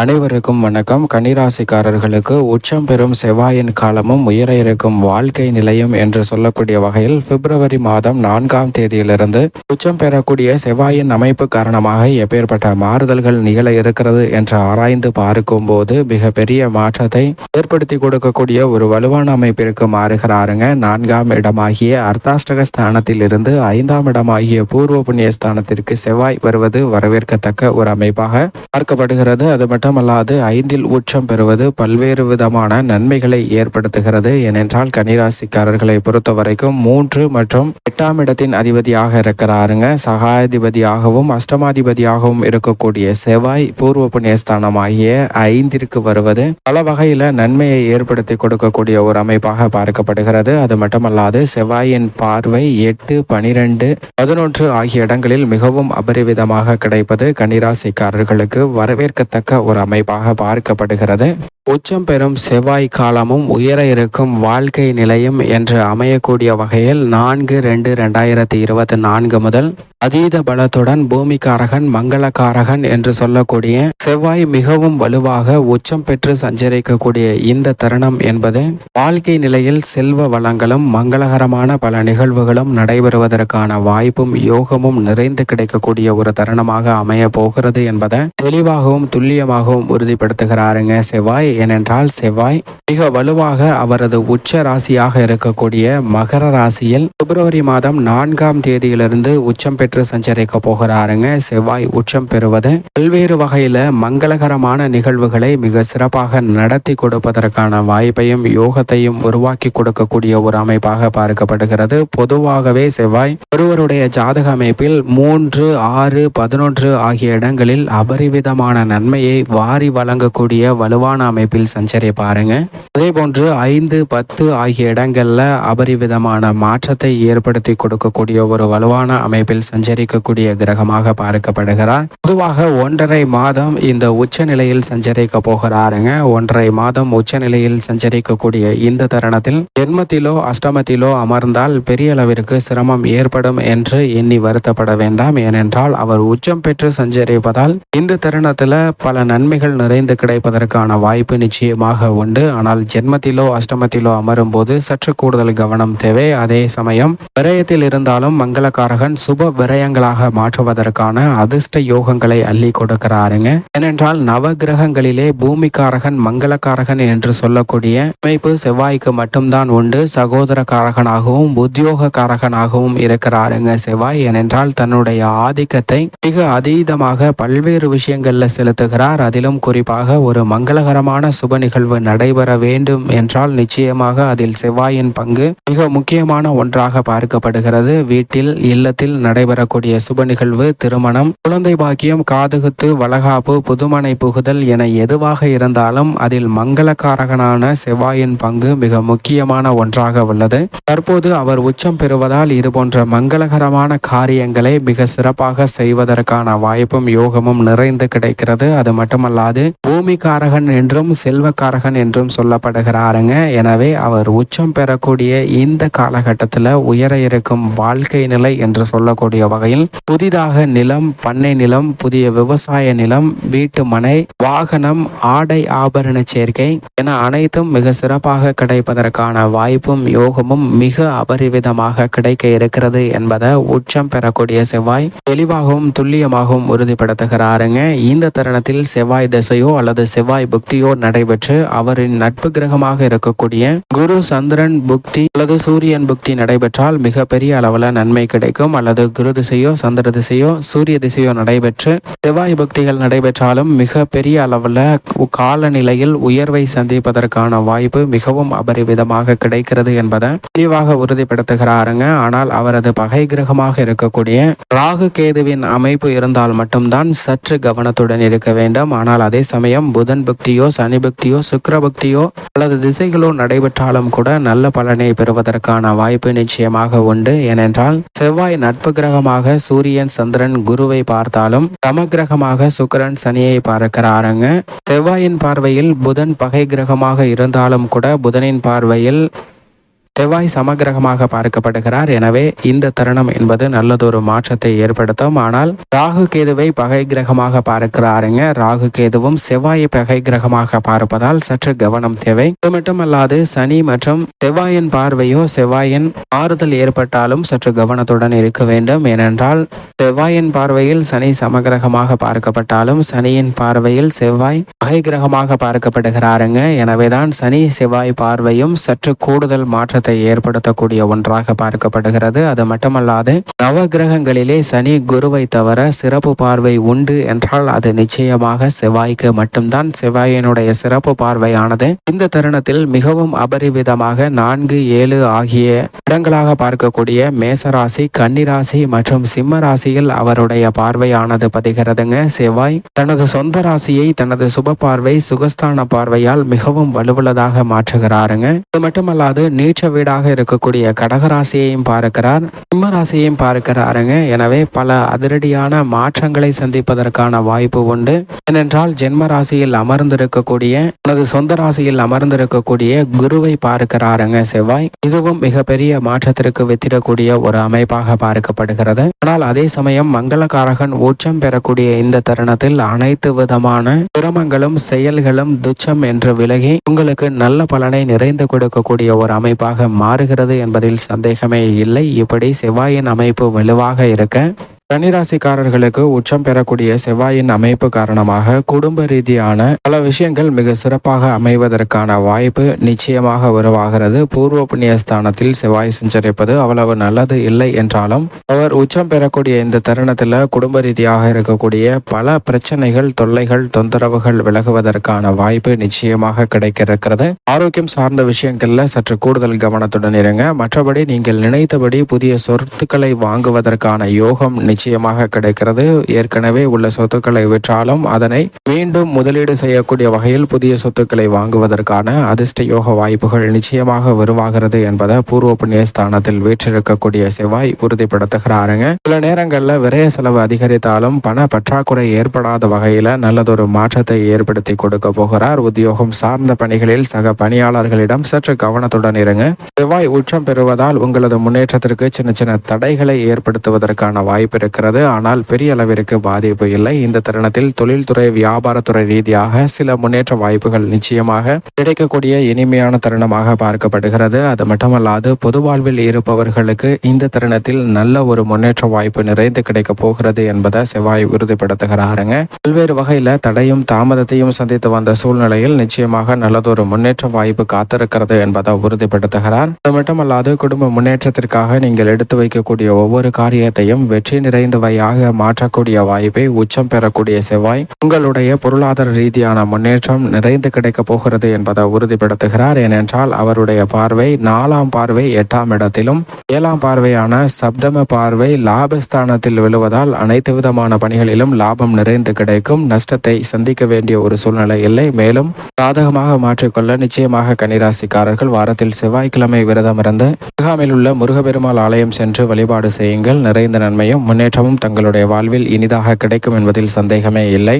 அனைவருக்கும் வணக்கம். கன்னிராசிக்காரர்களுக்கு உச்சம் பெறும் செவ்வாயின் காலமும் உயர இருக்கும் வாழ்க்கை நிலையும் என்று சொல்லக்கூடிய வகையில் பிப்ரவரி மாதம் நான்காம் தேதியிலிருந்து உச்சம் பெறக்கூடிய செவ்வாயின் அமைப்பு காரணமாக எப்பேற்பட்ட மாறுதல்கள் நிகழ இருக்கிறது என்று ஆராய்ந்து பார்க்கும் போது மிகப்பெரிய மாற்றத்தை ஏற்படுத்தி கொடுக்கக்கூடிய ஒரு வலுவான அமைப்பிற்கு மாறுகிறாருங்க. நான்காம் இடமாகிய அர்த்தாஷ்டக ஸ்தானத்தில் இருந்து ஐந்தாம் இடமாகிய பூர்வ புண்ணிய ஸ்தானத்திற்கு செவ்வாய் வருவது வரவேற்கத்தக்க ஒரு அமைப்பாக பார்க்கப்படுகிறது. அது மட்டும் மட்டுமல்லாது ஐந்தில் உச்சம் பெறுவது பல்வேறு விதமான நன்மைகளை ஏற்படுத்துகிறது. ஏனென்றால் கன்னிராசிக்காரர்களை பொறுத்த வரைக்கும் மூன்று மற்றும் எட்டாம் இடத்தின் அதிபதியாக இருக்கிறாருங்க. சகாதிபதியாகவும் அஷ்டமாதிபதியாகவும் இருக்கக்கூடிய செவ்வாய் பூர்வ புண்ணியஸ்தானமாகிய ஐந்திற்கு வருவது பல வகையில நன்மையை ஏற்படுத்தி கொடுக்கக்கூடிய ஒரு அமைப்பாக பார்க்கப்படுகிறது. அது மட்டுமல்லாது செவ்வாயின் பார்வை எட்டு பனிரெண்டு பதினொன்று ஆகிய இடங்களில் மிகவும் அபரிவிதமாக கிடைப்பது கன்னிராசிக்காரர்களுக்கு வரவேற்கத்தக்க ஒரு அமைப்பாக பார்க்கப்படுகிறது. உச்சம் பெறும் செவ்வாய் காலமும் உயர இருக்கும் வாழ்க்கை நிலையும் என்று அமையக்கூடிய வகையில் நான்கு ரெண்டு ரெண்டாயிரத்தி இருபத்தி நான்கு முதல் அதீத பலத்துடன் பூமிக்காரகன் மங்களக்காரகன் என்று சொல்லக்கூடிய செவ்வாய் மிகவும் வலுவாக உச்சம் பெற்று சஞ்சரிக்கக்கூடிய இந்த தருணம் என்பது வாழ்க்கை நிலையில் செல்வ வளங்களும் மங்களகரமான பல நிகழ்வுகளும் நடைபெறுவதற்கான வாய்ப்பும் யோகமும் நிறைந்து கிடைக்கக்கூடிய ஒரு தருணமாக அமைய போகிறது என்பதை தெளிவாகவும் துல்லியமாகவும் உறுதிப்படுத்துகிறாருங்க செவ்வாய். ஏனென்றால் செவ்வாய் மிக வலுவாக அவரது உச்ச ராசியாக இருக்கக்கூடிய மகர ராசியில் பிப்ரவரி மாதம் நான்காம் தேதியிலிருந்து உச்சம் பெற்று சஞ்சரிக்க போகிறாருங்க. செவ்வாய் உச்சம் பெறுவது பல்வேறு வகையில மங்களகரமான நிகழ்வுகளை மிக சிறப்பாக நடத்தி கொடுப்பதற்கான வாய்ப்பையும் யோகத்தையும் உருவாக்கி கொடுக்கக்கூடிய ஒரு அமைப்பாக பார்க்கப்படுகிறது. பொதுவாகவே செவ்வாய் ஒருவருடைய ஜாதக அமைப்பில் மூன்று ஆறு பதினொன்று ஆகிய இடங்களில் அபரிவிதமான நன்மையை வாரி வழங்கக்கூடிய வலுவான அமைப்பு அமைப்பில் சஞ்சரிய பாருங்க. அதே போன்று ஐந்து பத்து ஆகிய இடங்கள்ல அபரிவிதமான மாற்றத்தை ஏற்படுத்தி கொடுக்கக்கூடிய ஒரு வலுவான அமைப்பில் சஞ்சரிக்கக்கூடிய கிரகமாக பார்க்கப்படுகிறார். பொதுவாக ஒன்றரை மாதம் இந்த உச்ச நிலையில் சஞ்சரிக்க போகிறாருங்க. ஒன்றரை மாதம் உச்ச நிலையில் சஞ்சரிக்கக்கூடிய இந்த தருணத்தில் ஜென்மத்திலோ அஷ்டமத்திலோ அமர்ந்தால் பெரிய அளவிற்கு சிரமம் ஏற்படும் என்று எண்ணி வருத்தப்பட வேண்டாம். ஏனென்றால் அவர் உச்சம் பெற்று சஞ்சரிப்பதால் இந்த தருணத்தில் பல நன்மைகள் நிறைந்து கிடைப்பதற்கான வாய்ப்பு வாய்ப்பு நிச்சயமாக உண்டு. ஆனால் ஜென்மத்திலோ அஷ்டமத்திலோ அமரும் போது சற்று கூடுதல் கவனம் தேவை. அதே சமயம் விரயத்தில் இருந்தாலும் மங்களக்காரகன் சுப விரயங்களாக மாற்றுவதற்கான அதிர்ஷ்ட யோகங்களை அள்ளி கொடுக்கிறாருங்க. ஏனென்றால் நவ கிரகங்களிலே பூமிக்காரகன் மங்களக்காரகன் என்று சொல்லக்கூடிய அமைப்பு செவ்வாய்க்கு மட்டும்தான் உண்டு. சகோதரக்காரகனாகவும் உத்தியோகக்காரகனாகவும் இருக்கிறாருங்க செவ்வாய். ஏனென்றால் தன்னுடைய ஆதிக்கத்தை மிக அதீதமாக பல்வேறு விஷயங்கள்ல செலுத்துகிறார். அதிலும் குறிப்பாக ஒரு மங்களகரமான சிறப்பான சுப நிகழ்வு நடைபெற வேண்டும் என்றால் நிச்சயமாக அதில் செவ்வாயின் பங்கு மிக முக்கியமான ஒன்றாக பார்க்கப்படுகிறது. வீட்டில் இல்லத்தில் நடைபெறக்கூடிய சுப நிகழ்வு திருமணம் குழந்தை பாக்கியம் காதுகுத்து வளகாப்பு புதுமனை புகுதல் என எதுவாக இருந்தாலும் அதில் மங்களக்காரகனான செவ்வாயின் பங்கு மிக முக்கியமான ஒன்றாக உள்ளது. தற்போது அவர் உச்சம் பெறுவதால் இதுபோன்ற மங்களகரமான காரியங்களை மிக சிறப்பாக செய்வதற்கான வாய்ப்பும் யோகமும் நிறைந்து கிடைக்கிறது. அது மட்டுமல்லாது பூமிக்காரகன் என்றும் செல்வக்காரகன் என்றும் சொல்லப்படுகிறாருங்க. எனவே அவர் உச்சம் பெறக்கூடிய இந்த காலகட்டத்தில் உயர இருக்கும் வாழ்க்கை நிலை என்று சொல்லக்கூடிய வகையில் புதிதாக நிலம் பண்ணை நிலம் புதிய விவசாய நிலம் வீட்டு மனை வாகனம் ஆடை ஆபரண சேர்க்கை என அனைத்தும் மிக சிறப்பாக கிடைப்பதற்கான வாய்ப்பும் யோகமும் மிக அபரிவிதமாக கிடைக்க இருக்கிறது என்பதை உச்சம் பெறக்கூடிய செவ்வாய் தெளிவாகவும் துல்லியமாகவும் உறுதிப்படுத்துகிறாருங்க. இந்த தருணத்தில் செவ்வாய் திசையோ அல்லது செவ்வாய் புக்தியோ நடைபெற்று அவரின் நட்பு கிரகமாக இருக்கக்கூடிய குரு சந்திரன் புக்தி அல்லது சூரியன் புக்தி நடைபெற்றால் மிகப்பெரிய அளவில் நன்மை கிடைக்கும். அல்லது குரு திசையோ சந்திர திசையோ சூரிய திசையோ நடைபெற்று செவ்வாய் புக்திகள் நடைபெற்றாலும் மிக பெரிய அளவில் காலநிலையில் உயர்வை சந்திப்பதற்கான வாய்ப்பு மிகவும் அபரிவிதமாக கிடைக்கிறது என்பதை தெளிவாக உறுதிப்படுத்துகிறாருங்க. ஆனால் அவரது பகை கிரகமாக இருக்கக்கூடிய ராகு கேதுவின் அமைப்பு இருந்தால் மட்டும்தான் சற்று கவனத்துடன் இருக்க வேண்டும். ஆனால் அதே சமயம் புதன் புக்தியோ சனி பக்தியோ சுக்கர பக்தியோ அல்லது திசைகளோ நடைபெற்றாலும் கூட நல்ல பலனை பெறுவதற்கான வாய்ப்பு நிச்சயமாக உண்டு. ஏனென்றால் செவ்வாய் நட்பு கிரகமாக சூரியன் சந்திரன் குருவை பார்த்தாலும் சம கிரகமாக சுக்கரன் சனியை பார்க்கிறாருங்க. செவ்வாயின் பார்வையில் புதன் பகை கிரகமாக இருந்தாலும் கூட புதனின் பார்வையில் செவ்வாய் சமகிரகமாக பார்க்கப்படுகிறார். எனவே இந்த தருணம் என்பது நல்லதொரு மாற்றத்தை ஏற்படுத்தும். ஆனால் ராகு கேதுவை பகை கிரகமாக பார்க்கிறாருங்க. ராகு கேதுவும் செவ்வாயை பகை கிரகமாக பார்ப்பதால் சற்று கவனம் தேவை. இது மட்டுமல்லாது சனி மற்றும் செவ்வாயின் பார்வையோ செவ்வாயின் ஆறுதல் ஏற்பட்டாலும் சற்று கவனத்துடன் இருக்க வேண்டும். ஏனென்றால் செவ்வாயின் பார்வையில் சனி சமகிரகமாக பார்க்கப்பட்டாலும் சனியின் பார்வையில் செவ்வாய் பகை கிரகமாக பார்க்கப்படுகிறாருங்க. எனவேதான் சனி செவ்வாய் பார்வையும் சற்று கூடுதல் மாற்றத்தை ஏற்படுத்தக்கூடிய ஒன்றாக பார்க்கப்படுகிறது. அது மட்டுமல்லாது நவ கிரகங்களிலே சனி குருவை தவிர சிறப்பு பார்வை உண்டு என்றால் அது நிச்சயமாக செவ்வாய்க்கு மட்டும்தான். செவ்வாயினுடைய சிறப்பு பார்வையானது இந்த தருணத்தில் மிகவும் அபரிவிதமாக நான்கு ஏழு ஆகிய இடங்களாக பார்க்கக்கூடிய மேசராசி கன்னிராசி மற்றும் சிம்ம ராசியில் அவருடைய பார்வையானது பதிகிறதுங்க. செவ்வாய் தனது சொந்த ராசியை தனது சுப பார்வை சுகஸ்தான பார்வையால் மிகவும் வலுவுள்ளதாக மாற்றுகிறாருங்க. இது மட்டுமல்லாது நீச்ச வீடாக இருக்கக்கூடிய கடகராசியையும் பார்க்கிறார். சிம்மராசியையும் பார்க்கிறாருங்க. எனவே பல அதிரடியான மாற்றங்களை சந்திப்பதற்கான வாய்ப்பு உண்டு. ஏனென்றால் ஜென்ம ராசியில் அமர்ந்திருக்கக்கூடிய தனது சொந்த ராசியில் அமர்ந்திருக்கக்கூடிய குருவை பார்க்கிறாருங்க செவ்வாய். இதுவும் மிகப்பெரிய மாற்றத்திற்கு வித்திடக்கூடிய ஒரு அமைப்பாக பார்க்கப்படுகிறது. ஆனால் அதே சமயம் மங்களகாரகன் உச்சம் பெறக்கூடிய இந்த தருணத்தில் அனைத்து விதமான சிரமங்களும் செயல்களும் துச்சம் என்று விலகி உங்களுக்கு நல்ல பலனை நிறைந்து கொடுக்கக்கூடிய ஒரு அமைப்பாக மாறுகிறது என்பதில் சந்தேகமே இல்லை. இப்படி செவ்வாயின் அமைப்பு வலுவாக இருக்க கன்னிராசிக்காரர்களுக்கு உச்சம் பெறக்கூடிய செவ்வாயின் அமைப்பு காரணமாக குடும்ப ரீதியான பல விஷயங்கள் மிக சிறப்பாக அமைவதற்கான வாய்ப்பு நிச்சயமாக உருவாகிறது. பூர்வ புண்ணியஸ்தானத்தில் செவ்வாய் சஞ்சரிப்பது அவ்வளவு நல்லது இல்லை என்றாலும் அவர் உச்சம் பெறக்கூடிய இந்த தருணத்தில் குடும்ப ரீதியாக இருக்கக்கூடிய பல பிரச்சனைகள் தொல்லைகள் தொந்தரவுகள் விலகுவதற்கான வாய்ப்பு நிச்சயமாக கிடைக்கிறது இருக்கிறது ஆரோக்கியம் சார்ந்த விஷயங்கள்ல சற்று கூடுதல் கவனத்துடன் இருங்க. மற்றபடி நீங்கள் நினைத்தபடி புதிய சொத்துக்களை வாங்குவதற்கான யோகம் நிச்சயமாக கிடைக்கிறது. ஏற்கனவே உள்ள சொத்துக்களை விற்றாலும் அதனை மீண்டும் முதலீடு செய்யக்கூடிய வகையில் புதிய சொத்துக்களை வாங்குவதற்கான அதிர்ஷ்ட யோக வாய்ப்புகள் நிச்சயமாக உருவாகிறது என்பதை பூர்வ புண்ணிய ஸ்தானத்தில் வீற்றிருக்கக்கூடிய செவ்வாய் உறுதிப்படுத்துகிறாருங்க. சில நேரங்களில் விரய செலவு அதிகரித்தாலும் பண பற்றாக்குறை ஏற்படாத வகையில் நல்லதொரு மாற்றத்தை ஏற்படுத்தி கொடுக்க போகிறார். உத்தியோகம் சார்ந்த பணிகளில் சக பணியாளர்களிடம் சற்று கவனத்துடன் இருங்க. செவ்வாய் உச்சம் பெறுவதால் உங்களது முன்னேற்றத்திற்கு சின்ன சின்ன தடைகளை ஏற்படுத்துவதற்கான வாய்ப்பு இருக்கிறது. ஆனால் பெரிய அளவிற்கு பாதிப்பு இல்லை. இந்த தருணத்தில் தொழில்துறை வியாபாரத்துறை ரீதியாக சில முன்னேற்ற வாய்ப்புகள் நிச்சயமாக கிடைக்கக்கூடிய இனிமையான தருணமாக பார்க்கப்படுகிறது. அது மட்டுமல்லாது பொது வாழ்வில் இருப்பவர்களுக்கு இந்த தருணத்தில் நல்ல ஒரு முன்னேற்ற வாய்ப்பு நிறைந்து கிடைக்க போகிறது என்பதை செவ்வாய் உறுதிப்படுத்துகிறாருங்க. பல்வேறு வகையில் தடையும் தாமதத்தையும் சந்தித்து வந்த சூழ்நிலையில் நிச்சயமாக நல்லதொரு முன்னேற்ற வாய்ப்பு காத்திருக்கிறது என்பதை உறுதிப்படுத்துகிறார். அது மட்டுமல்லாது குடும்ப முன்னேற்றத்திற்காக நீங்கள் எடுத்து வைக்கக்கூடிய ஒவ்வொரு காரியத்தையும் வெற்றி நிறைந்தவையாக மாற்றக்கூடிய வாய்ப்பை உச்சம் பெறக்கூடிய செவ்வாய் உங்களுடைய பொருளாதார ரீதியான முன்னேற்றம் நிறைந்து கிடைக்கப் போகிறது என்பதை உறுதிப்படுத்துகிறார். ஏனென்றால் அவருடைய பார்வை நாலாம் பார்வை எட்டாம் இடத்திலும் ஏழாம் பார்வையான சப்தம பார்வை லாபஸ்தானத்தில் விழுவதால் அனைத்து விதமான பணிகளிலும் லாபம் நிறைந்து கிடைக்கும். நஷ்டத்தை சந்திக்க வேண்டிய ஒரு சூழ்நிலை இல்லை. மேலும் சாதகமாக மாற்றிக்கொள்ள நிச்சயமாக கன்னிராசிக்காரர்கள் வாரத்தில் செவ்வாய்க்கிழமை விரதம் இருந்து அருகாமையில் உள்ள முருகப்பெருமாள் ஆலயம் சென்று வழிபாடு செய்யுங்கள். நிறைந்த நன்மையும் முன்னேற்றமும் தங்களுடைய வாழ்வில் இனிதாக கிடைக்கும் என்பதில் சந்தேகமே இல்லை.